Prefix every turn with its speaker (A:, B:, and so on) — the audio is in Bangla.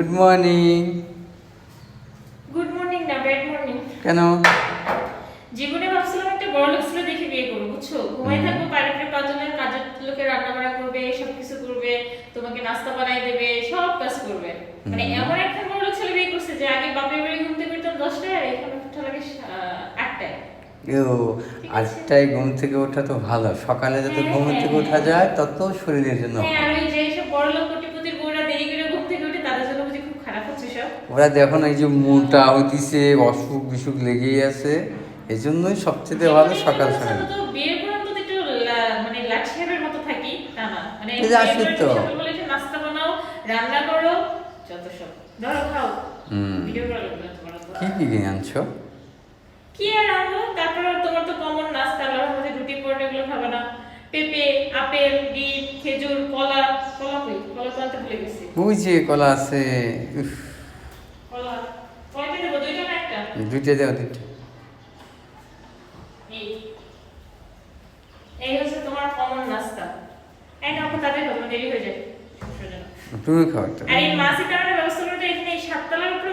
A: গুড মর্নিং
B: গুড মর্নিং না ব্যাড মর্নিং
A: কেন?
B: জীবনে ভাবছিলাম একটা বড় লোক ছেলে দেখে বিয়ে করব বুঝছ? ঘুমাই। থাকব বাইরের পাঁচজনের কাজের লোকে রান্না বাড়া করবে সব কিছু করবে তোমাকে নাস্তা বানাই দেবে সব কাজ করবে। মানে এমন একটা বড় লোক ছেলে বিয়ে করছে যে আগে বাপের বাড়ি ঘুমতে করতাম দশটায় এখন উঠা লাগে আটটায়।
A: ও আটটায় ঘুম থেকে ওঠা তো ভালো। সকালে যত
B: হ্যাঁ,
A: ঘুম
B: হ্যাঁ,
A: থেকে
B: হ্যাঁ।
A: ওঠা যায় তত শরীরের জন্য
B: হ্যাঁ ওই যে সব বড় লোক কোটিপতির বউরা দেরি করে ঘুম থেকে উঠে তাদের জন্য বুঝি খুব খারাপ হচ্ছে সব
A: ওরা দেখো না এই যে মোটা হইতিছে অসুখ বিসুখ লেগেই আছে। এই জন্যই সবচেয়ে ভালো সকাল সকাল।
B: মানে তা মানে
A: এই যে
B: বিয়ের
A: আসি
B: পরে
A: তো।
B: সকালবেলা একটু নাস্তা বানাও রান্না করো যত সব। ধরো খাও।
A: হুম।
B: ভিডিও করা লাগবে না তোমার উপর।
A: কি কি কিনে আনছো?
B: কি আর আনব? তারপর তোমার তো কমন নাস্তা আল্লাহর মধ্যে রুটি পরোটা এগুলো খাবে না। পেঁপে আপেল ডিম খেজুর কলা কলা কই? কলা তো আনতে ভুলে গেছি।
A: ওই যে কলা আছে উফ,
B: দুইটা
A: দেওয়া দুইটা
B: এই হচ্ছে তোমার কমন নাস্তা। এই না তাদের হবে দেরি হয়ে যায়।
A: তুমি খাও
B: আর এই মাসি কারণে ব্যবস্থা করতে এখানে এই সাততলার উপরে